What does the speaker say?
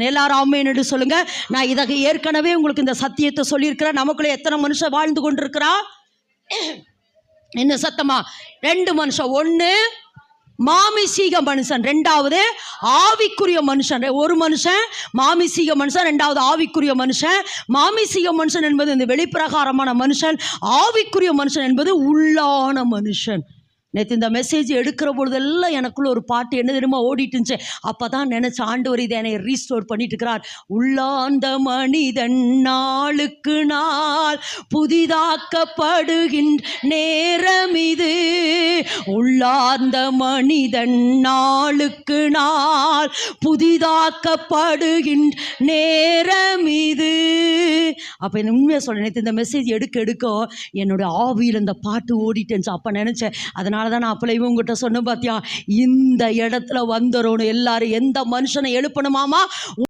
எல்லாரும் ஆமேன்னு சொல்லுங்க. நான் இதை ஏற்கனவே உங்களுக்கு இந்த சத்தியத்தை சொல்லியிருக்கிறேன். நமக்குள்ள எத்தனை மனுஷன் வாழ்ந்து கொண்டிருக்கிறா? என்ன சத்தமா? ரெண்டு மனுஷன். ஒன்று மாமிசீக மனுஷன். ரெண்டாவது ஆவிக்குரிய மனுஷன். ரெ- ஒரு மனுஷன் மாமிசீக மனுஷன். ரெண்டாவது ஆவிக்குரிய மனுஷன். மாமிசீக மனுஷன் என்பது இந்த வெளிப்பிரகாரமான மனுஷன். ஆவிக்குரிய மனுஷன் என்பது உள்ளான மனுஷன். நேற்று இந்த மெசேஜ் எடுக்கிற பொழுதெல்லாம் எனக்குள்ள ஒரு பாட்டு என்ன தெரியுமா ஓடிட்டு இருந்துச்சு அப்போ தான் நினச்ச ஆண்டவர் இதை என்னை ரீஸ்டோர் பண்ணிட்டு இருக்கிறார் உள்ளாந்த மனிதன் நாளுக்கு நாள் புதிதாக்கப்படுகின்ற நேரம் இது. உள்ளார்ந்த மனிதன் நாளுக்கு நாள் புதிதாக்கப்படுகின்ற நேரம் இது. அப்போ என்ன உண்மையை சொல்ல நேற்று இந்த மெசேஜ் எடுக்க எடுக்க என்னோட ஆவியில் இந்த பாட்டு ஓடிட்டேன்ச்சு அப்போ நினச்சேன். அதனால தான் நான் அப்போ இவங்ககிட்ட சொன்னேன் பார்த்தியா இந்த இடத்துல வந்துடணும் எல்லாரும் எந்த மனுஷனை எழுப்பணுமாமா